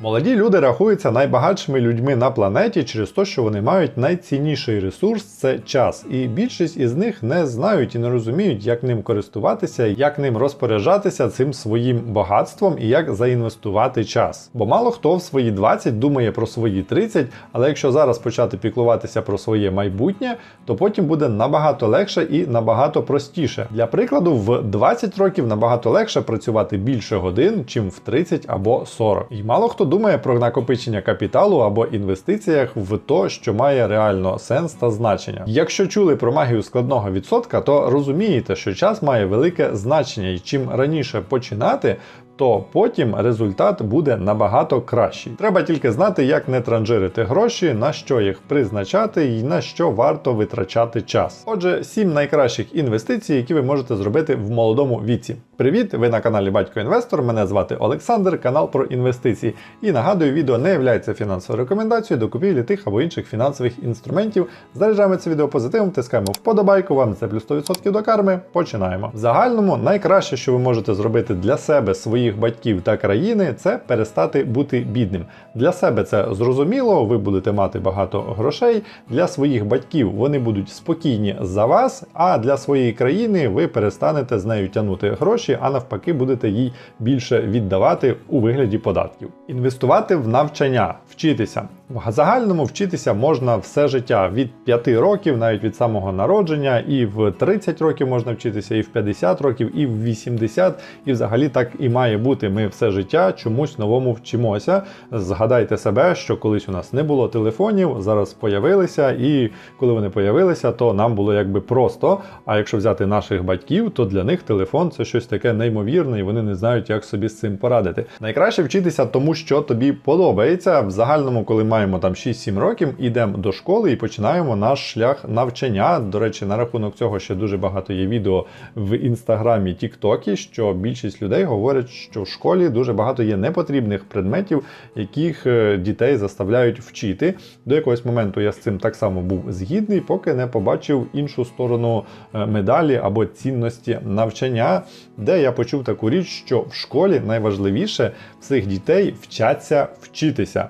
Молоді люди рахуються найбагатшими людьми на планеті через те, що вони мають найцінніший ресурс це час. І більшість із них не знають і не розуміють, як ним користуватися, як ним розпоряджатися цим своїм багатством і як заінвестувати час. Бо мало хто в свої 20 думає про свої 30, але якщо зараз почати піклуватися про своє майбутнє, то потім буде набагато легше і набагато простіше. Для прикладу, в 20 років набагато легше працювати більше годин, чим в 30 або 40. І мало хто думає про накопичення капіталу або інвестиціях в то, що має реально сенс та значення. Якщо чули про магію складного відсотка, то розумієте, що час має велике значення, і чим раніше починати. То потім результат буде набагато кращий. Треба тільки знати, як не транжирити гроші, на що їх призначати і на що варто витрачати час. Отже, сім найкращих інвестицій, які ви можете зробити в молодому віці. Привіт! Ви на каналі Батько Інвестор. Мене звати Олександр, канал про інвестиції. І нагадую, відео не є фінансовою рекомендацією до купівлі тих або інших фінансових інструментів. Заряджаємо це відео позитивом, тискаємо вподобайку, вам це плюс 100% до карми. Починаємо. В загальному найкраще, що ви можете зробити для себе, своїх батьків та країни, це перестати бути бідним. Для себе це зрозуміло, ви будете мати багато грошей. Для своїх батьків вони будуть спокійні за вас, а для своєї країни ви перестанете з нею тягнути гроші, а навпаки, будете їй більше віддавати у вигляді податків. Інвестувати в навчання, вчитися. В загальному вчитися можна все життя від 5 років, навіть від самого народження, і в 30 років можна вчитися, і в 50 років, і в 80, і взагалі так і має бути. Ми все життя чомусь новому вчимося. Згадайте себе, що колись у нас не було телефонів, зараз появилися, і коли вони появилися, то нам було якби просто. А якщо взяти наших батьків, то для них телефон це щось таке неймовірне, і вони не знають, як собі з цим порадити. Найкраще вчитися тому, що тобі подобається. В загальному, коли маємо там 6-7 років, йдемо до школи і починаємо наш шлях навчання. До речі, на рахунок цього ще дуже багато є відео в інстаграмі, Тіктокі, що більшість людей говорять, що в школі дуже багато є непотрібних предметів, яких е, дітей заставляють вчити. До якогось моменту я з цим так само був згідний, поки не побачив іншу сторону е, медалі або цінності навчання, де я почув таку річ, що в школі найважливіше всіх дітей вчаться вчитися.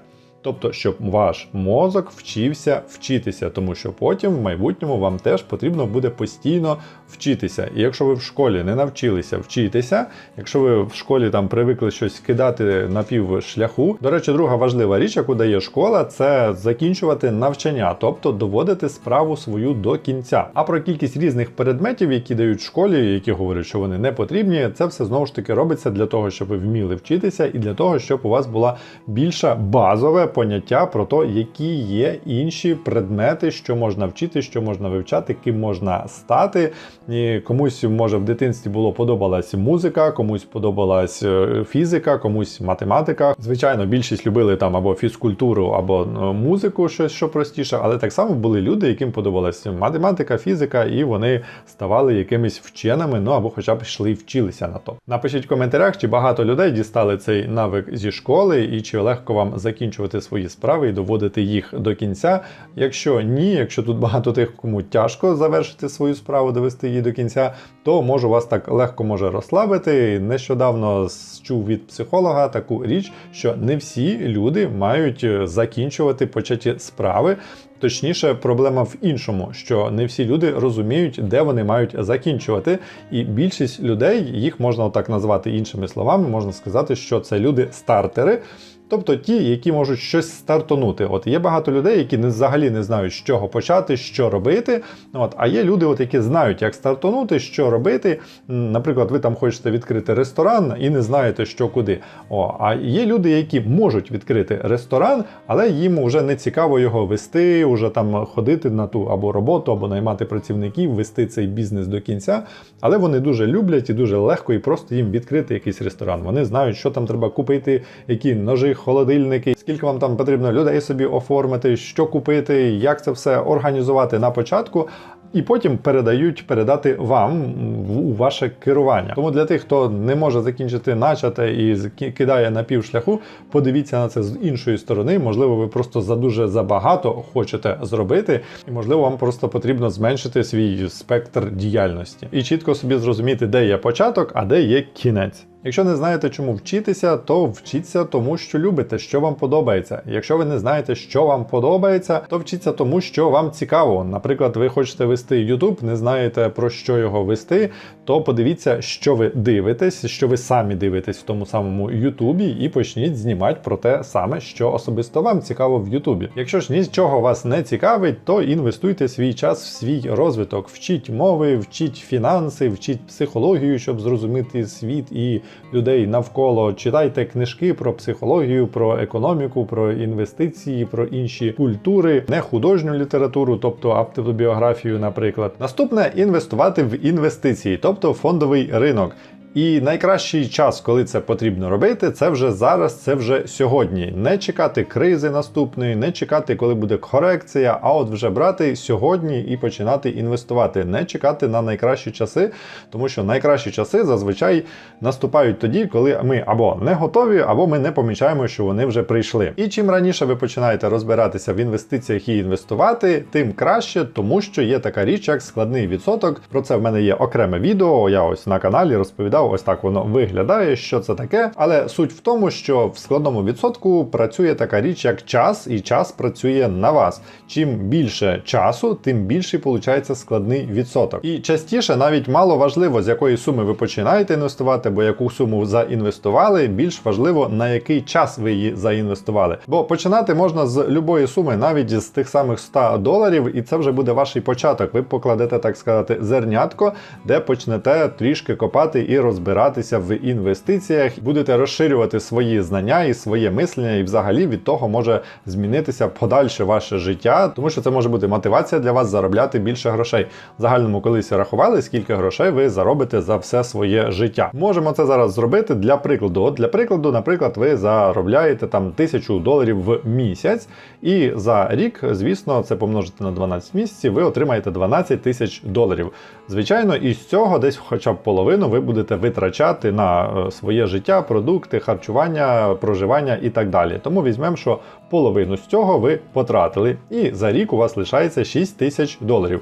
Тобто, щоб ваш мозок вчився вчитися, тому що потім в майбутньому вам теж потрібно буде постійно вчитися. І якщо ви в школі не навчилися вчитися, якщо ви в школі там привикли щось кидати на пів шляху, до речі, друга важлива річ, яку дає школа, це закінчувати навчання, тобто доводити справу свою до кінця. А про кількість різних предметів, які дають в школі, які говорять, що вони не потрібні, це все знову ж таки робиться для того, щоб ви вміли вчитися, і для того, щоб у вас була більша базове поняття про те, які є інші предмети, що можна вчити, що можна вивчати, ким можна стати. І комусь може в дитинстві було подобалась музика, комусь подобалась е, фізика, комусь математика. Звичайно, більшість любили там або фізкультуру, або е, музику, щось що простіше, але так само були люди, яким подобалась математика, фізика, і вони ставали якимись вченими, ну або хоча б йшли вчилися на то. Напишіть в коментарях, чи багато людей дістали цей навик зі школи, і чи легко вам закінчувати свої справи і доводити їх до кінця. Якщо ні, якщо тут багато тих, кому тяжко завершити свою справу, довести її до кінця, то можу вас так легко може розслабити. Нещодавно чув від психолога таку річ, що не всі люди мають е, закінчувати початі справи. Точніше, проблема в іншому, що не всі люди розуміють, де вони мають закінчувати, і більшість людей їх можна отак назвати іншими словами, можна сказати, що це люди-стартери. Тобто ті, які можуть щось стартонути. От є багато людей, які взагалі не знають, з чого почати, що робити. От, а є люди, от, які знають, як стартонути, що робити. Наприклад, ви там хочете відкрити ресторан і не знаєте, що куди. О, А є люди, які можуть відкрити ресторан, але їм вже не цікаво його вести, вже там ходити на ту або роботу, або наймати працівників, вести цей бізнес до кінця. Але вони дуже люблять і дуже легко і просто їм відкрити якийсь ресторан. Вони знають, що там треба купити, які ножи холодильники, скільки вам там потрібно людей собі оформити, що купити, як це все організувати на початку. І потім передають передати вам у ваше керування. Тому для тих, хто не може закінчити начате і кидає на півшляху, подивіться на це з іншої сторони. Можливо, ви просто за дуже забагато хочете зробити, і можливо, вам просто потрібно зменшити свій спектр діяльності і чітко собі зрозуміти, де є початок, а де є кінець. Якщо не знаєте, чому вчитися, то вчіться тому, що любите, що вам подобається. Якщо ви не знаєте, що вам подобається, то вчіться тому, що вам цікаво. Наприклад, ви хочете вести YouTube, не знаєте про що його вести, то подивіться, що ви дивитесь, що ви самі дивитесь в тому самому Ютубі, і почніть знімати про те саме, що особисто вам цікаво в Ютубі. Якщо ж нічого вас не цікавить, то інвестуйте свій час в свій розвиток, вчіть мови, вчіть фінанси, вчіть психологію, щоб зрозуміти світ і людей навколо. Читайте книжки про психологію, про економіку, про інвестиції, про інші культури, не художню літературу, тобто автобіографію, наприклад. Наступне інвестувати в інвестиції, тобто фондовий ринок. І найкращий час, коли це потрібно робити, це вже зараз, це вже сьогодні. Не чекати кризи наступної, не чекати, коли буде корекція, а от вже брати сьогодні і починати інвестувати, не чекати на найкращі часи, тому що найкращі часи зазвичай наступають тоді, коли ми або не готові, або ми не помічаємо, що вони вже прийшли. І чим раніше ви починаєте розбиратися в інвестиціях і інвестувати, тим краще, тому що є така річ, як складний відсоток. Про це в мене є окреме відео. Я ось на каналі розповідав. Ось так воно виглядає, що це таке. Але суть в тому, що в складному відсотку працює така річ, як час, і час працює на вас. Чим більше часу, тим більший виходить складний відсоток. І частіше навіть мало важливо, з якої суми ви починаєте інвестувати, бо яку суму заінвестували, більш важливо на який час ви її заінвестували. Бо починати можна з любої суми, навіть з тих самих 100 доларів, і це вже буде ваш початок. Ви покладете, так сказати, зернятко, де почнете трішки копати і розбиратися в інвестиціях, будете розширювати свої знання і своє мислення, і взагалі від того може змінитися подальше ваше життя, тому що це може бути мотивація для вас заробляти більше грошей. В загальному колись рахували, скільки грошей ви заробите за все своє життя. Можемо це зараз зробити для прикладу. От для прикладу, наприклад, ви заробляєте там тисячу доларів в місяць, і за рік, звісно, це помножити на 12 місяців, ви отримаєте 12 тисяч доларів. Звичайно, із цього десь хоча б половину ви будете витрачати на е, своє життя, продукти, харчування, проживання і так далі. Тому візьмемо, що половину з цього ви потратили, і за рік у вас лишається 6 тисяч доларів.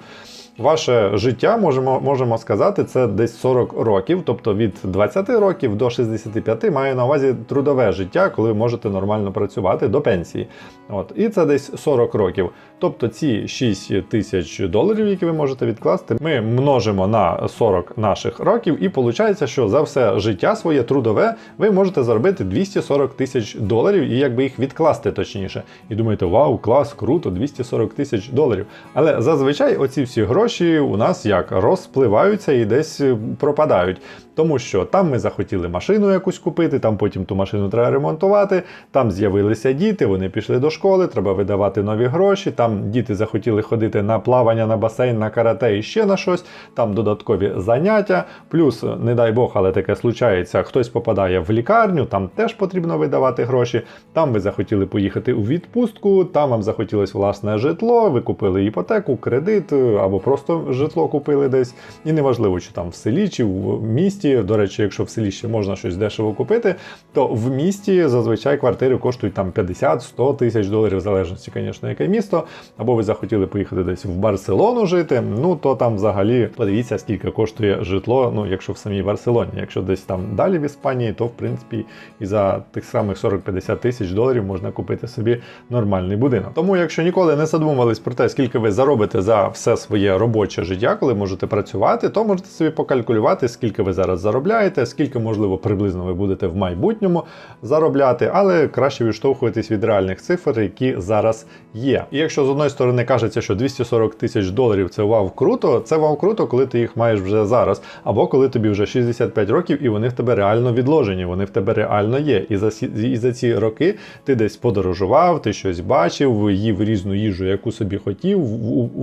Ваше життя, можемо, можемо сказати, це десь 40 років, тобто від 20 років до 65 маю на увазі трудове життя, коли ви можете нормально працювати до пенсії. От. І це десь 40 років. Тобто ці 6 тисяч доларів, які ви можете відкласти, ми множимо на 40 наших років, і виходить, що за все життя своє трудове ви можете заробити 240 тисяч доларів і якби їх відкласти точніше. І думаєте, вау, клас, круто, 240 тисяч доларів. Але зазвичай оці всі гроші у нас як розпливаються і десь е, пропадають. Тому що там ми захотіли машину якусь купити, там потім ту машину треба ремонтувати, там з'явилися діти, вони пішли до школи, треба видавати нові гроші. Там діти захотіли ходити на плавання, на басейн, на карате і ще на щось, там додаткові заняття. Плюс, не дай Бог, але таке случається, хтось попадає в лікарню, там теж потрібно видавати гроші. Там ви захотіли поїхати у відпустку, там вам захотілось власне житло, ви купили іпотеку, кредит або просто житло купили десь. І неважливо, чи там в селі, чи в місті. До речі, якщо в селі ще можна щось дешево купити, то в місті зазвичай квартири коштують там 50-100 тисяч доларів, в залежності, звісно, яке місто. Або ви захотіли поїхати десь в Барселону жити, ну то там взагалі подивіться, скільки коштує житло, ну якщо в самій Барселоні. Якщо десь там далі в Іспанії, то в принципі і за тих самих 40-50 тисяч доларів можна купити собі нормальний будинок. Тому, якщо ніколи не задумувались про те, скільки ви заробите за все своє робоче життя, коли можете працювати, то можете собі покалькулювати, скільки ви зараз заробляєте, скільки, можливо, приблизно ви будете в майбутньому заробляти, але краще відштовхуватись від реальних цифр, які зараз є. І якщо з одної сторони кажеться, що 240 тисяч доларів це вау круто, це вау круто, коли ти їх маєш вже зараз, або коли тобі вже 65 років і вони в тебе реально відложені, вони в тебе реально є. І за, і за ці роки ти десь подорожував, ти щось бачив, їв різну їжу, яку собі хотів,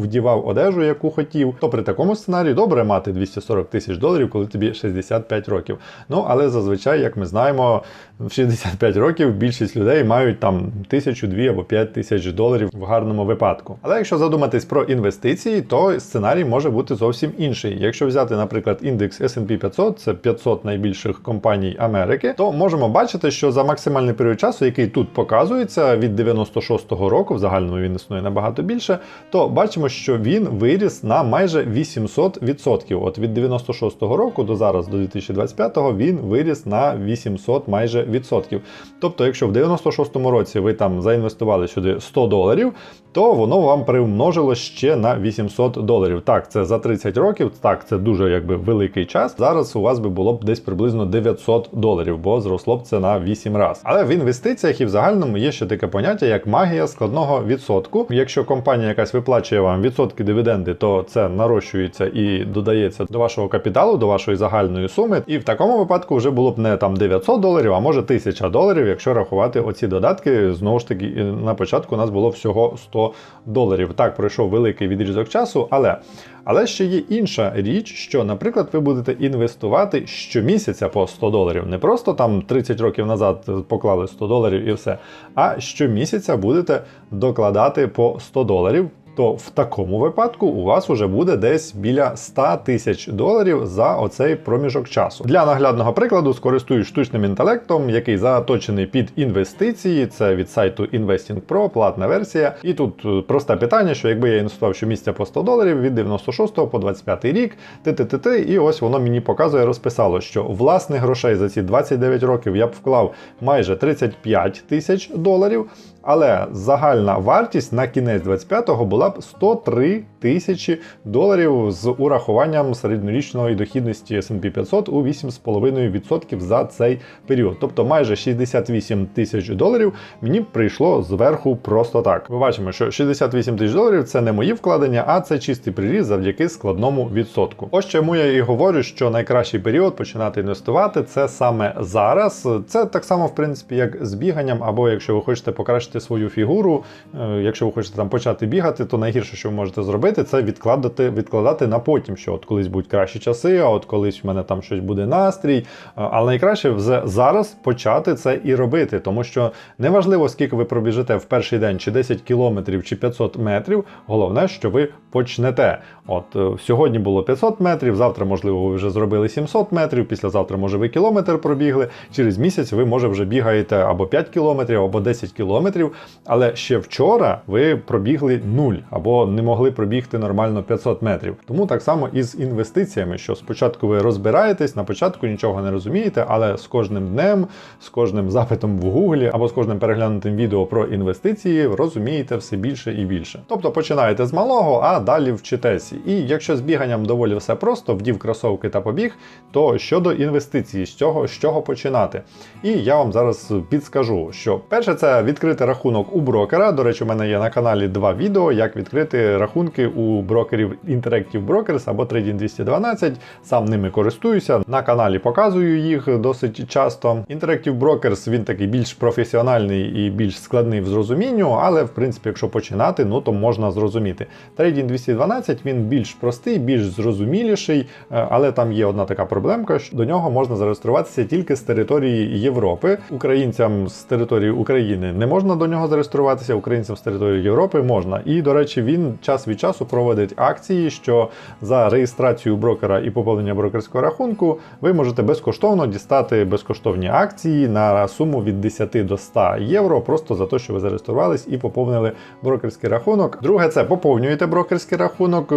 вдівав одежу, яку хотів. То при такому сценарії добре мати 240 тисяч доларів, коли тобі 65 років. Ну але зазвичай, як ми знаємо, в 65 років більшість людей мають там тисячу, дві або п'ять тисяч доларів в гарному випадку. Але якщо задуматись про інвестиції, то сценарій може бути зовсім інший. Якщо взяти, наприклад, індекс S&P 500, це 500 найбільших компаній Америки, то можемо бачити, що за максимальний період часу, який тут показується, від 96-го року, в загальному він існує набагато більше, то бачимо, що він виріс на майже 800%. От від 96-го року до зараз, до 2025-го, він виріс на 800 майже відсотків. Тобто, якщо в 96-му році ви там заінвестували сюди 100 доларів, то воно вам примножило ще на 800 доларів. Так, це за 30 років, так, це дуже якби великий час. Зараз у вас би було б десь приблизно 900 доларів, бо зросло б це на 8 разів. Але в інвестиціях і в загальному є ще таке поняття, як магія складного відсотку. Якщо компанія якась виплачує вам відсотки дивіденди, то це нарощується і додається до вашого капіталу, до вашої загальної суми. І в такому випадку вже було б не там 900 доларів, а може 1000 доларів, якщо рахувати оці додатки. Знову ж таки, на початку у нас було всього 100 доларів. Так пройшов великий відрізок часу, але. Але ще є інша річ, що, наприклад, ви будете інвестувати щомісяця по 100 доларів. Не просто там 30 років назад поклали 100 доларів і все. А щомісяця будете докладати по 100 доларів. То в такому випадку у вас уже буде десь біля 100 тисяч доларів за оцей проміжок часу. Для наглядного прикладу скористуюсь штучним інтелектом, який заточений під інвестиції. Це від сайту Investing Pro, платна версія. І тут е, просте питання: що якби я інвестував щомісяця по 100 доларів від 96 по 25 рік, ТТТ, і ось воно мені показує, розписало, що власних грошей за ці 29 років я б вклав майже 35 тисяч доларів. Але загальна вартість на кінець 25-го була б 103 тисячі доларів з урахуванням середньорічної дохідності S&P 500 у 8,5% за цей період. Тобто майже 68 тисяч доларів мені прийшло зверху просто так. Ми бачимо, що 68 тисяч доларів це не мої вкладення, а це чистий приріст завдяки складному відсотку. Ось чому я і говорю, що найкращий період починати інвестувати це саме зараз. Це так само, в принципі, як з біганням, або якщо ви хочете покращити свою фігуру, е, якщо ви хочете там почати бігати, то найгірше, що ви можете зробити, це відкладати, відкладати на потім, що от колись будуть кращі часи, а от колись в мене там щось буде настрій. Е, Але найкраще вже зараз почати це і робити, тому що неважливо, скільки ви пробіжите в перший день, чи 10 кілометрів, чи 500 метрів. Головне, що ви почнете. От е, сьогодні було 500 метрів, завтра, можливо, ви вже зробили 700 метрів, післязавтра, може, ви кілометр пробігли. Через місяць ви, може, вже бігаєте або 5 кілометрів, або 10 кілометрів. Але ще вчора ви пробігли 0 або не могли пробігти нормально 500 метрів. Тому так само і з інвестиціями, що спочатку ви розбираєтесь, на початку нічого не розумієте, але з кожним днем, з кожним запитом в Гуглі або з кожним переглянутим відео про інвестиції розумієте все більше і більше. Тобто починаєте з малого, а далі вчитесь. І якщо з біганням доволі все просто, вдів кросовки та побіг, то щодо інвестицій, з цього з чого починати? І я вам зараз підскажу, що перше це відкрити рахунок у брокера. До речі, у мене є на каналі два відео, як відкрити рахунки у брокерів Interactive Brokers або Trading 212. Сам ними користуюся. На каналі показую їх досить часто. Interactive Brokers він такий більш професіональний і більш складний в зрозумінню, але в принципі, якщо починати, ну то можна зрозуміти. Trading 212 він більш простий, більш зрозуміліший, е, але там є одна така проблемка, що до нього можна зареєструватися тільки з території Європи. Українцям з території України не можна до нього зареєструватися, українцям з території Європи можна. І, до речі, він час від часу проводить акції, що за реєстрацію брокера і поповнення брокерського рахунку ви можете безкоштовно дістати безкоштовні акції на суму від 10 до 100 євро, просто за те, що ви зареєструвались і поповнили брокерський рахунок. Друге, це поповнюєте брокерський рахунок.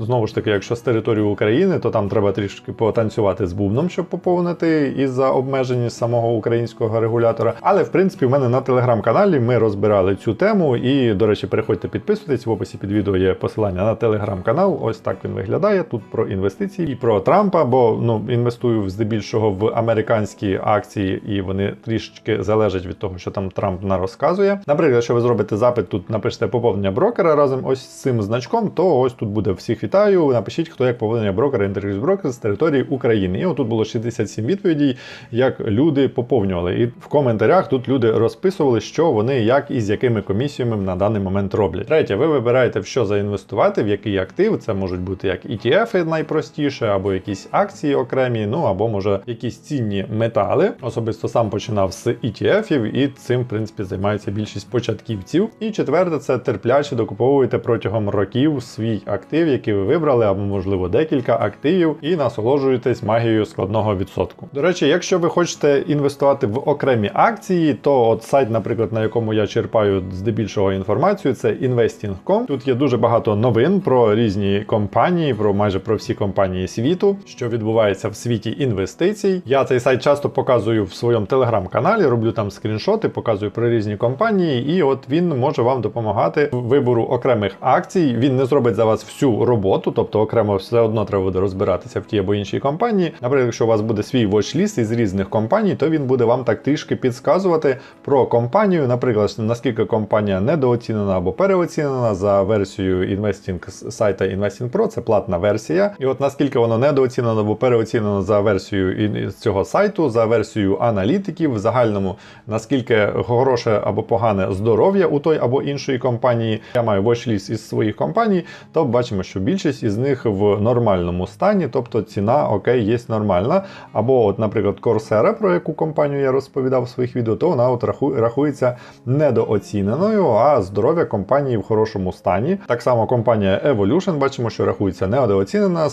Знову ж таки, якщо з території України, то там треба трішки потанцювати з бубном, щоб поповнити із-за обмежень самого українського регулятора. Але в принципі, в мене на телеграм-каналі ми розбирали цю тему. І, до речі, переходьте підписуйтесь. В описі під відео є посилання на телеграм-канал. Ось так він виглядає. Тут про інвестиції і про Трампа, бо ну інвестую здебільшого в американські акції, і вони трішечки залежать від того, що там Трамп нарозказує. Наприклад, якщо ви зробите запит, тут напишете поповнення брокера разом ось з цим значком, то ось тут буде всіх вітаю. Напишіть, хто як поповнення брокера Interest Brokers з території України. І отут було 67 відповідей, як люди поповнювали. І в коментарях тут люди розписували, що вони як і з якими комісіями на даний момент роблять. Третє, ви вибираєте в що заінвестувати, в який актив. Це можуть бути як ETF найпростіше, або якісь акції окремі, ну або може якісь цінні метали. Особисто сам починав з ETF-ів, і цим, в принципі, займається більшість початківців. І четверте, це терпляче докуповуєте протягом років свій актив, який ви вибрали, або можливо декілька активів, і насолоджуєтесь магією складного відсотку. До речі, якщо ви хочете інвестувати в окремі акції, то от сайт, наприклад, на якому я черпаю здебільшого інформацію, це Investing.com. Тут є дуже багато новин про різні компанії, про майже про всі компанії світу, що відбувається в світі інвестицій. Я цей сайт часто показую в своєму телеграм-каналі, роблю там скріншоти, показую про різні компанії, і от він може вам допомагати в вибору окремих акцій. Він не зробить за вас всю роботу, тобто окремо все одно треба буде розбиратися в тій або іншій компанії. Наприклад, якщо у вас буде свій watch-ліст із різних компаній, то він буде вам так трішки підказувати про компанію, наприклад, наскільки компанія недооцінена або переоцінена за версією інвестінг сайта Investing Pro, це платна версія. І от наскільки воно недооцінено або переоцінено за версією цього сайту, за версією аналітиків в загальному, наскільки хороше або погане здоров'я у той або іншої компанії. Я маю watch-ліст із своїх компаній, то бачимо, що більшість із них в нормальному стані, тобто ціна окей, є нормальна. Або, от, наприклад, Coursera, про яку компанію я розповідав в своїх відео, то вона от рахується недооціненою, а здоров'я компанії в хорошому стані. Так само компанія Evolution, бачимо, що рахується недооцінена,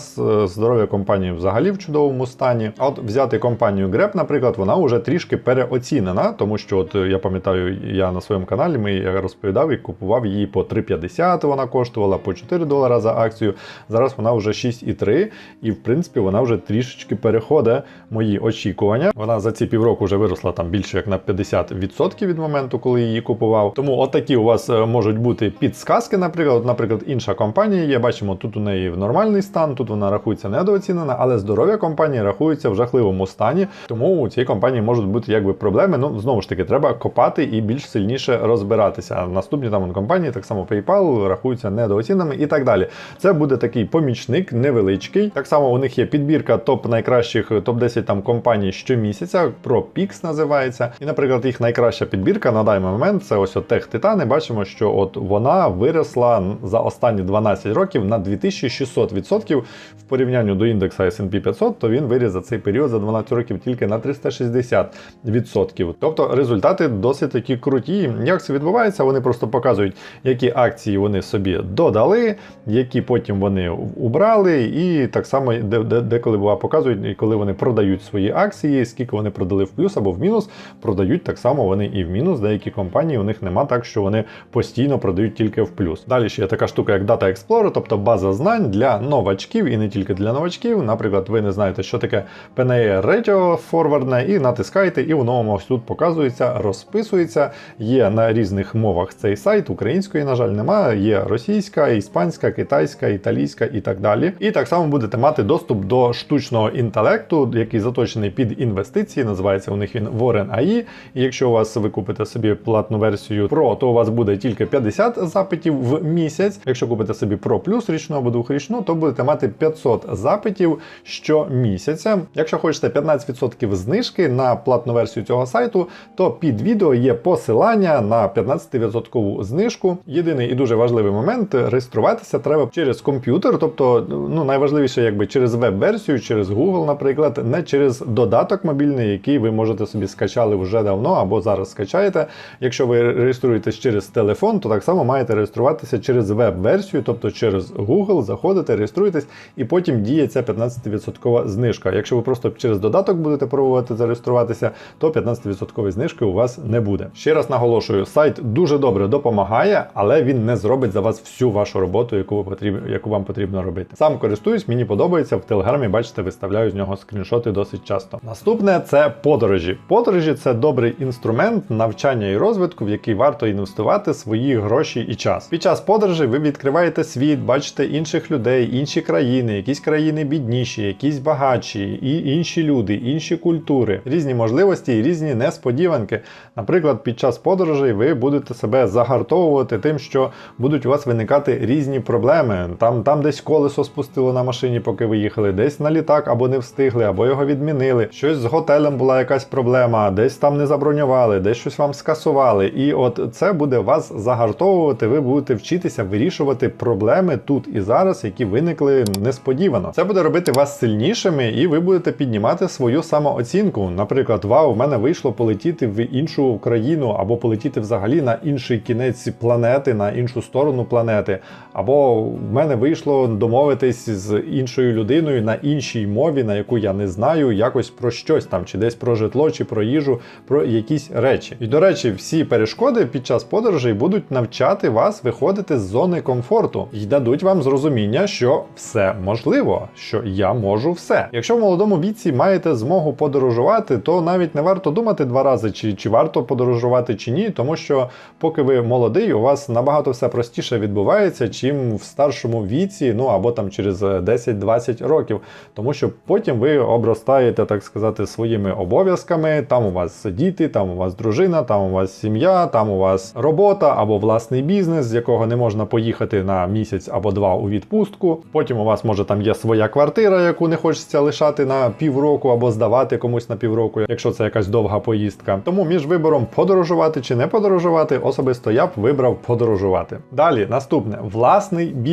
здоров'я компанії взагалі в чудовому стані. А от взяти компанію Grab, наприклад, вона вже трішки переоцінена, тому що от я пам'ятаю, я на своєму каналі ми розповідав і купував її по 3,50 вона коштувала, по 4 долара за акцію. Зараз вона вже 6,3, і в принципі вона вже трішечки переходить мої очікування. Вона за ці півроку вже виросла там більше як на 50% від моменту, коли її купував. Тому отакі у вас е, можуть бути підсказки. Наприклад, наприклад, інша компанія є. Бачимо, тут у неї в нормальний стан, тут вона рахується недооцінена, але здоров'я компанії рахується в жахливому стані. Тому у цій компанії можуть бути якби проблеми. Ну знову ж таки, треба копати і більш сильніше розбиратися. Наступні там компанії, так само PayPal, рахуються недооціненими і так далі. Це буде такий помічник невеличкий. Так само у них є підбірка топ найкращих топ 10 там компаній щомісяця. Про Pix називається. І, наприклад, їх найкраща підбірка на даний момент це ось от Тех Титани. Бачимо, що от вона виросла за останні 12 років на 2600% в порівнянні до індекса S&P 500, то він виріс за цей період за 12 років тільки на 360%. Тобто результати досить такі круті. Як це відбувається? Вони просто показують, які акції вони собі додали, які потім вони убрали, і так само де- де- деколи бува показують, коли вони продають свої акції, скільки вони продали в плюс або в мінус, продають так само вони і в мінус. Деякі компанії у них нема так, що вони постійно продають тільки в плюс. Далі ще є така штука, як Data Explorer, тобто база знань для новачків і не тільки для новачків. Наприклад, ви не знаєте, що таке PNE Ratio форвардне, і натискаєте, і воно вам ось тут показується, розписується. Є на різних мовах цей сайт. Української, на жаль, немає. Є російська, іспанська, китайська, італійська і так далі. І так само будете мати доступ до штучного інтелекту, який заточений під інвестиції. Називається у них він Warren AI. І якщо у вас ви купите собі платну версію Pro, то у вас буде тільки 50 запитів в місяць. Якщо купите собі Pro Plus річну або двохрічну, то будете мати 500 запитів щомісяця. Якщо хочете 15% знижки на платну версію цього сайту, то під відео є посилання на 15% знижку. Єдиний і дуже важливий момент реєструватися треба через комп'ютер, тобто ну найважливіше, якби через веб-версію, через Google, наприклад, не через додаток мобільний, який ви можете собі скачали вже давно або зараз скачаєте. Якщо ви реєструєтесь через телефон, то так само маєте реєструватися через веб-версію, тобто через Google, заходите, реєструєтесь, і потім діє ця 15% знижка. Якщо ви просто через додаток будете пробувати зареєструватися, то 15% знижки у вас не буде. Ще раз наголошую, сайт дуже добре допомагає, але він не зробить за вас всю вашу роботу, яку ви потрібно, яку вам потрібно робити. Сам користуюсь, мені подобається в телеграмі. Бачите, виставляю з нього скріншоти досить часто. Наступне це подорожі. Подорожі це добрий інструмент навчання і розвитку, в який варто інвестувати свої гроші і час. Під час подорожей ви відкриваєте світ, бачите інших людей, інші країни, якісь країни бідніші, якісь багатші, і інші люди, інші культури, різні можливості і різні несподіванки. Наприклад, під час подорожей ви будете себе загартовувати тим, що будуть у вас виникати різні проблеми. Там, там десь колесо спустило на машині, поки ви їхали, десь на літак або не встигли, або його відмінили. Щось з готелем була якась проблема, десь там не забронювали, десь щось вам скасували. І от це буде вас загартовувати. Ви будете вчитися вирішувати проблеми тут і зараз, які виникли несподівано. Це буде робити вас сильнішими, і ви будете піднімати свою самооцінку. Наприклад, вау, в мене вийшло полетіти в іншу країну або полетіти взагалі на інший кінець планети, на іншу сторону планети. Або в мене вийшло домовитись з іншою людиною на іншій мові, на яку я не знаю, якось про щось там, чи десь про житло, чи про їжу, про якісь речі. І до речі, всі перешкоди під час подорожей будуть навчати вас виходити з зони комфорту і дадуть вам зрозуміння, що все можливо, що я можу все. Якщо в молодому віці маєте змогу подорожувати, то навіть не варто думати два рази, чи, чи варто подорожувати чи ні, тому що поки ви молодий, у вас набагато все простіше відбувається, чим в старшому віці, ну або там через 10-20 років. Тому що потім ви обростаєте, так сказати, своїми обов'язками. Там у вас діти, там у вас дружина, там у вас сім'я, там у вас робота або власний бізнес, з якого не можна поїхати на місяць або два у відпустку. Потім у вас може там є своя квартира, яку не хочеться лишати на півроку або здавати комусь на півроку, якщо це якась довга поїздка. Тому між вибором подорожувати чи не подорожувати, особисто я б вибрав подорожувати. Далі наступне власний бізнес.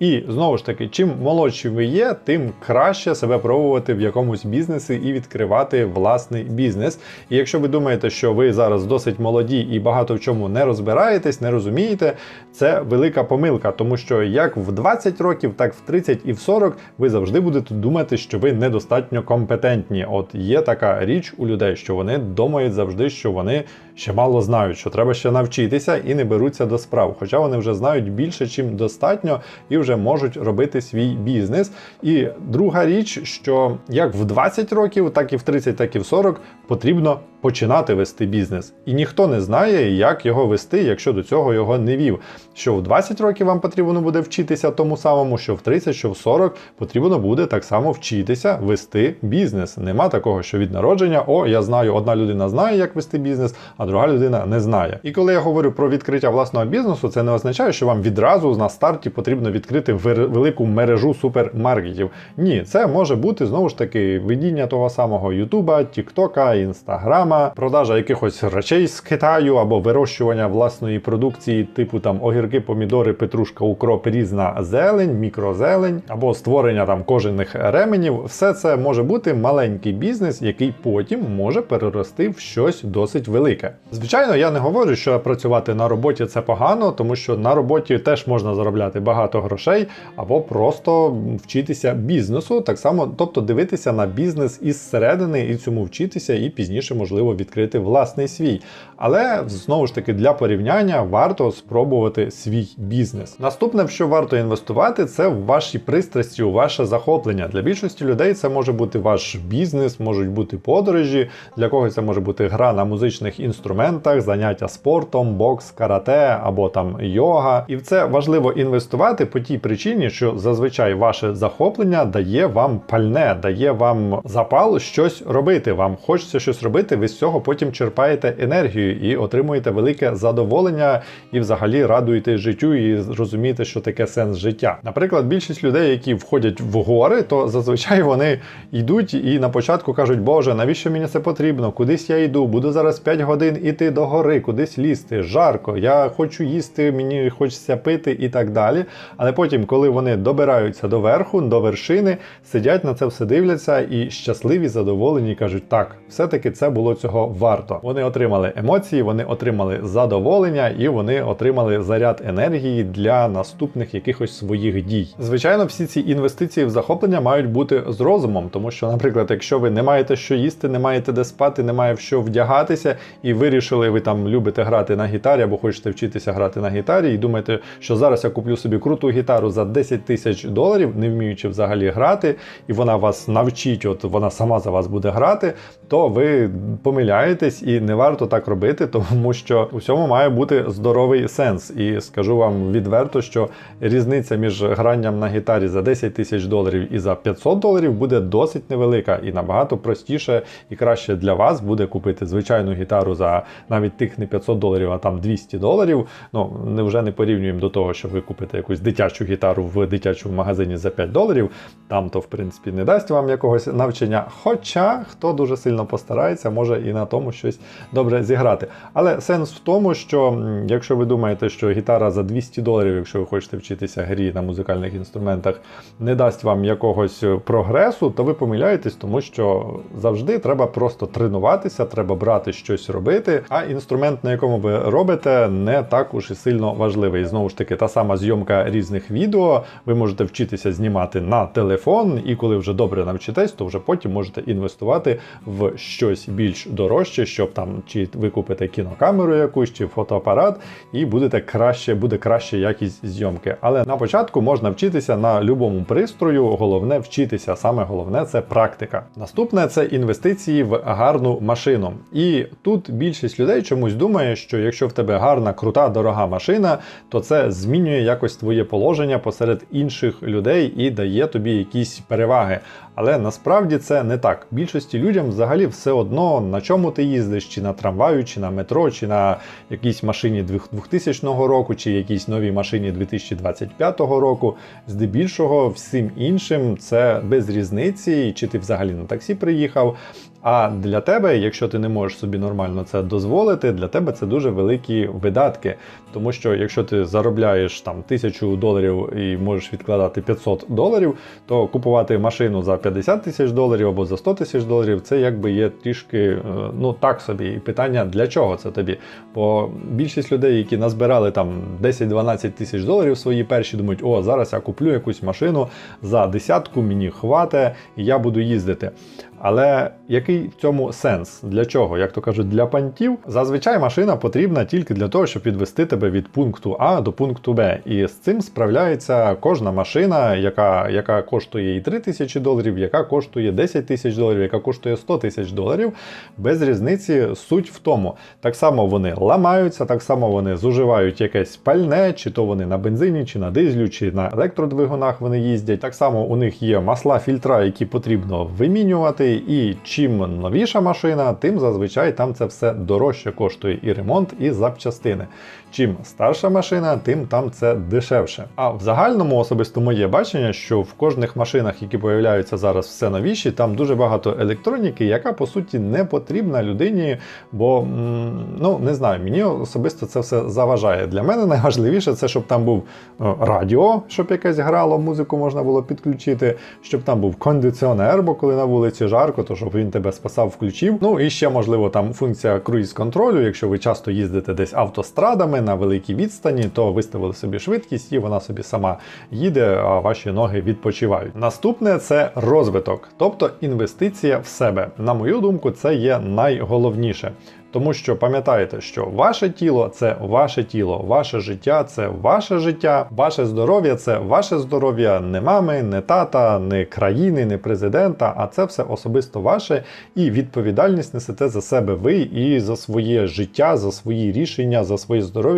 І знову ж таки, чим молодші ви є, тим краще себе пробувати в якомусь бізнесі і відкривати власний бізнес. І якщо ви думаєте, що ви зараз досить молоді і багато в чому не розбираєтесь, не розумієте, це велика помилка, тому що як в 20 років, так в 30 і в 40 ви завжди будете думати, що ви недостатньо компетентні. От є така річ у людей, що вони думають завжди, що вони ще мало знають, що треба ще навчитися і не беруться до справ. Хоча вони вже знають більше, чим достатньо, і вже можуть робити свій бізнес. І друга річ, що як в 20 років, так і в 30, так і в 40 потрібно починати вести бізнес. І ніхто не знає, як його вести, якщо до цього його не вів. Що в 20 років вам потрібно буде вчитися тому самому, що в 30, що в 40 потрібно буде так само вчитися вести бізнес. Нема такого, що від народження, о, я знаю, одна людина знає, як вести бізнес, а друга людина не знає. І коли я говорю про відкриття власного бізнесу, це не означає, що вам відразу на старті потрібно відкрити велику мережу супермаркетів. Ні, це може бути знову ж таки видіння того самого Ютуба, Тіктока, Інстаграма, продажа якихось речей з Китаю або вирощування власної продукції, типу там огірки, помідори, петрушка, укроп, різна зелень, мікрозелень, або створення там кожаних ременів. Все це може бути маленький бізнес, який потім може перерости в щось досить велике. Звичайно, я не говорю, що працювати на роботі це погано, тому що на роботі теж можна заробляти багато грошей, або просто вчитися бізнесу, так само, тобто дивитися на бізнес із середини і цьому вчитися, і пізніше можливо відкрити власний свій. Але знову ж таки для порівняння варто спробувати свій бізнес. Наступне, в що варто інвестувати, це в ваші пристрасті, у ваше захоплення. Для більшості людей це може бути ваш бізнес, можуть бути подорожі, для когось це може бути гра на музичних інструментах, заняття спортом, бокс, карате або там йога. І в це важливо інвестувати по тій причині, що зазвичай ваше захоплення дає вам пальне, дає вам запал щось робити. Вам хочеться щось робити, ви з цього потім черпаєте енергію і отримуєте велике задоволення, і взагалі радуєтесь життю і розумієте, що таке сенс життя. Наприклад, більшість людей, які входять в гори, то зазвичай вони йдуть і на початку кажуть, Боже, навіщо мені це потрібно? Кудись я йду, буду зараз 5 годин іти до гори, кудись лізти, жарко, я хочу їсти, мені хочеться пити і так далі. Але потім, коли вони добираються до верху, до вершини, сидять на це все дивляться і щасливі, задоволені, кажуть, так, все-таки це було цього варто. Вони отримали емоції, вони отримали задоволення і вони отримали заряд енергії для наступних якихось своїх дій. Звичайно, всі ці інвестиції в захоплення мають бути з розумом, тому що, наприклад, якщо ви не маєте що їсти, не маєте де спати, не має в що вдягатися, і вирішили, ви там любите грати на гітарі або хочете вчитися грати на гітарі, і думаєте, що зараз я куплю собі круту гітару за 10 тисяч доларів, не вміючи взагалі грати, і вона вас навчить, от вона сама за вас буде грати, то ви помиляєтесь і не варто так робити, тому що у всьому має бути здоровий сенс. І скажу вам відверто, що різниця між гранням на гітарі за 10 тисяч доларів і за 500 доларів буде досить невелика і набагато простіше і краще для вас буде купити звичайну гітару за навіть тих не 500 доларів, а там 200 доларів. Ну не вже не порівнюємо до того, що ви купите якусь дитячу гітару в дитячому магазині за 5 доларів. Там то в принципі не дасть вам якогось навчання. Хоча хто дуже сильно постарається, може і на тому щось добре зіграти. Але сенс в тому, що якщо ви думаєте, що гітара за 200 доларів, якщо ви хочете вчитися грі на музикальних інструментах, не дасть вам якогось е, прогресу, то ви помиляєтесь, тому що завжди треба просто тренуватися, треба брати щось робити. а інструмент, на якому ви робите, не так уж і сильно важливий. Знову ж таки, та сама зйомка різних відео. Ви можете вчитися знімати на телефон, і коли вже добре навчитесь, то вже потім можете інвестувати в щось більш дорожче, щоб там чи ви купите кінокамеру якусь, чи фотоапарат, і будете краще, буде краща якість зйомки. Але на початку можна вчитися на любому пристрою. Головне вчитися. Саме головне це практика. Наступне це інвестиції в гарну машину. І тут більшість людей чомусь думає, що якщо в тебе гарна, крута, дорога машина, то це змінює якось твоє положення посеред інших людей і дає тобі якісь переваги. Але насправді це не так. Більшості людям взагалі все одно на чому ти їздиш, чи на трамваю, чи на метро, чи на якійсь машині 2000 року, чи якійсь новій машині 2025 року. Здебільшого всім іншим це без різниці, чи ти взагалі на таксі приїхав. А для тебе, якщо ти не можеш собі нормально це дозволити, для тебе це дуже великі видатки. Тому що якщо ти заробляєш там тисячу доларів і можеш відкладати 500 доларів, то купувати машину за 50 тисяч доларів або за 100 тисяч доларів, це якби є трішки е, ну так собі. І питання для чого це тобі? Бо більшість людей, які назбирали там 10-12 тисяч доларів свої перші, думають, о, зараз я куплю якусь машину за десятку, мені хвате, і я буду їздити. Але який в цьому сенс? Для чого? Як то кажуть, для пантів зазвичай машина потрібна тільки для того, щоб відвести тебе від пункту А до пункту Б. І з цим справляється кожна машина, яка яка коштує і 3 тисячі доларів, яка коштує 10 тисяч доларів, яка коштує 100 тисяч доларів. Без різниці суть в тому. Так само вони ламаються, так само вони зуживають якесь пальне, чи то вони на бензині, чи на дизелю, чи на електродвигунах вони їздять. Так само у них є масла, фільтра, які потрібно вимінювати. І чим новіша машина, тим зазвичай там це все дорожче коштує і ремонт, і запчастини. Чим старша машина, тим там це дешевше. А в загальному особисто моє бачення, що в кожних машинах, які появляються зараз все новіші, там дуже багато електроніки, яка по суті не потрібна людині, бо ну не знаю, мені особисто це все заважає. Для мене найважливіше це, щоб там був е, радіо, щоб якесь грало, музику можна було підключити, щоб там був кондиціонер, бо коли на вулиці жарко, то щоб він тебе спасав, включив. Ну і ще можливо там функція круїз контролю. Якщо ви часто їздите десь автострадами на великій відстані, то виставили собі швидкість і вона собі сама їде, а ваші ноги відпочивають. Наступне це розвиток, тобто інвестиція в себе. На мою думку, це є найголовніше. Тому що пам'ятайте, що ваше тіло це ваше тіло, ваше життя це ваше життя, ваше здоров'я це ваше здоров'я, не мами, не тата, не країни, не президента, а це все особисто ваше, і відповідальність несете за себе ви і за своє життя, за свої рішення, за своє здоров'я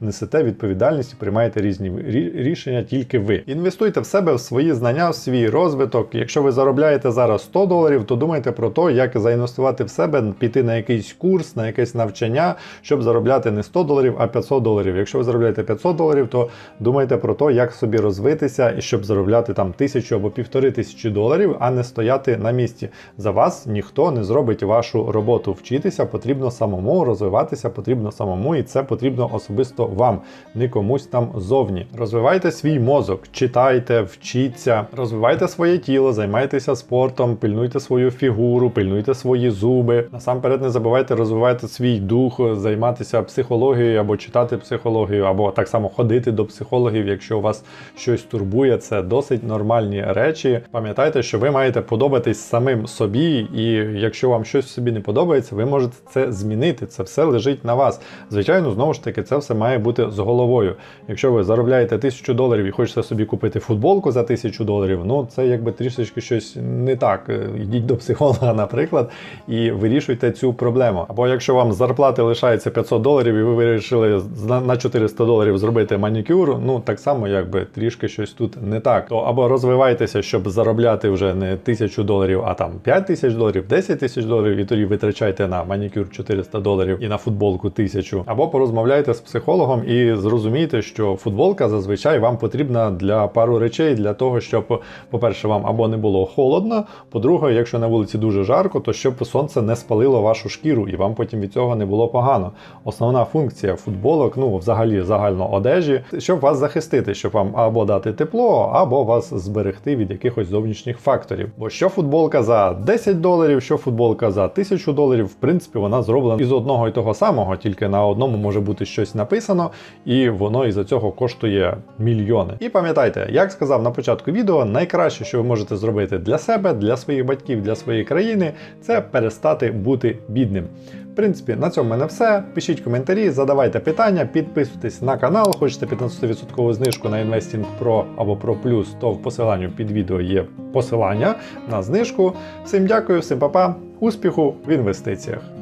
несете відповідальність і приймаєте різні рішення тільки ви. Інвестуйте в себе, в свої знання, в свій розвиток. Якщо ви заробляєте зараз 100 доларів, то думайте про те, як заінвестувати в себе, піти на якийсь курс на якесь навчання, щоб заробляти не 100 доларів, а 500 доларів. Якщо ви заробляєте 500 доларів, то думайте про те, як собі розвитися і щоб заробляти там тисячу або півтори тисячі доларів, а не стояти на місці. За вас ніхто не зробить вашу роботу. Вчитися потрібно самому, розвиватися потрібно самому, і це потрібно особисто вам, не комусь там зовні. Розвивайте свій мозок, читайте, вчіться, розвивайте своє тіло, займайтеся спортом, пильнуйте свою фігуру, пильнуйте свої зуби. Насамперед не забувайте розвивати свій дух, займатися психологією або читати психологію, або так само ходити до психологів, якщо вас щось турбує. Це досить нормальні речі. Пам'ятайте, що ви маєте подобатись самим собі, і якщо вам щось собі не подобається, ви можете це змінити. Це все лежить на вас. Звичайно, знову ж таки, це все має бути з головою. Якщо ви заробляєте тисячу доларів і хочете собі купити футболку за тисячу доларів, ну це якби трішечки щось не так. Е, Йдіть до психолога, наприклад, і вирішуйте цю проблему. Або якщо вам зарплати лишається 500 доларів, і ви вирішили на- на 400 доларів зробити манікюр, ну так само, якби трішки щось тут не так. То або розвивайтеся, щоб заробляти вже не тисячу доларів, а там 5 тисяч доларів, 10 тисяч доларів, і тоді витрачайте на манікюр 400 доларів і на футболку тисячу. Або порозмовляйте з психологом і зрозумійте, що футболка зазвичай вам потрібна для пару речей, для того, щоб, по-перше, вам або не було холодно, по-друге, якщо на вулиці дуже жарко, то щоб сонце не спалило вашу шкіру, і вам потім від цього не було погано. Основна функція футболок, ну взагалі загально одежі, щоб вас захистити, щоб вам або дати тепло, або вас зберегти від якихось зовнішніх факторів. Бо що футболка за 10 доларів, що футболка за 1000 доларів, в принципі, вона зроблена із одного і того самого, тільки на одному може бути щось написано, і воно із-за цього коштує мільйони. І пам'ятайте, як сказав на початку відео, найкраще, що ви можете зробити для себе, для своїх батьків, для своєї країни, це перестати бути бідним. В принципі, на цьому в мене все. Пишіть коментарі, задавайте питання, підписуйтесь на канал. Хочете 15% знижку на Investing Pro або Pro Plus, то в посиланні під відео є посилання на знижку. Всім дякую, всім па-па, успіху в інвестиціях!